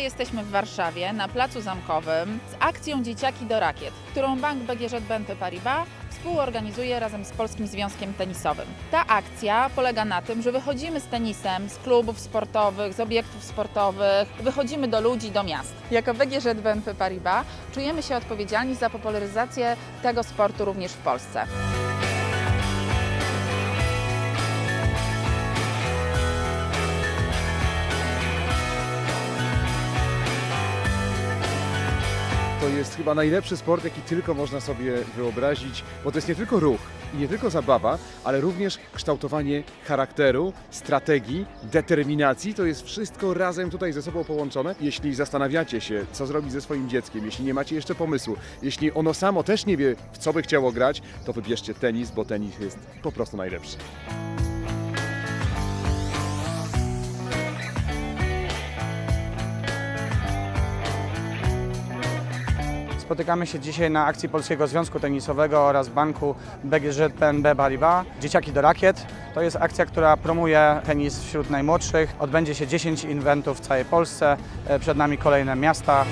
jesteśmy w Warszawie na Placu Zamkowym z akcją Dzieciaki do Rakiet, którą Bank BGŻ BNP Paribas współorganizuje razem z Polskim Związkiem Tenisowym. Ta akcja polega na tym, że wychodzimy z tenisem z klubów sportowych, z obiektów sportowych, wychodzimy do ludzi, do miast. Jako BGŻ BNP Paribas czujemy się odpowiedzialni za popularyzację tego sportu również w Polsce. To jest chyba najlepszy sport, jaki tylko można sobie wyobrazić, bo to jest nie tylko ruch i nie tylko zabawa, ale również kształtowanie charakteru, strategii, determinacji. To jest wszystko razem tutaj ze sobą połączone. Jeśli zastanawiacie się, co zrobić ze swoim dzieckiem, jeśli nie macie jeszcze pomysłu, jeśli ono samo też nie wie, w co by chciało grać, to wybierzcie tenis, bo tenis jest po prostu najlepszy. Spotykamy się dzisiaj na akcji Polskiego Związku Tenisowego oraz banku BGŻ PNB Paribas. Dzieciaki do rakiet. To jest akcja, która promuje tenis wśród najmłodszych. Odbędzie się 10 eventów w całej Polsce. E, Przed nami kolejne miasta.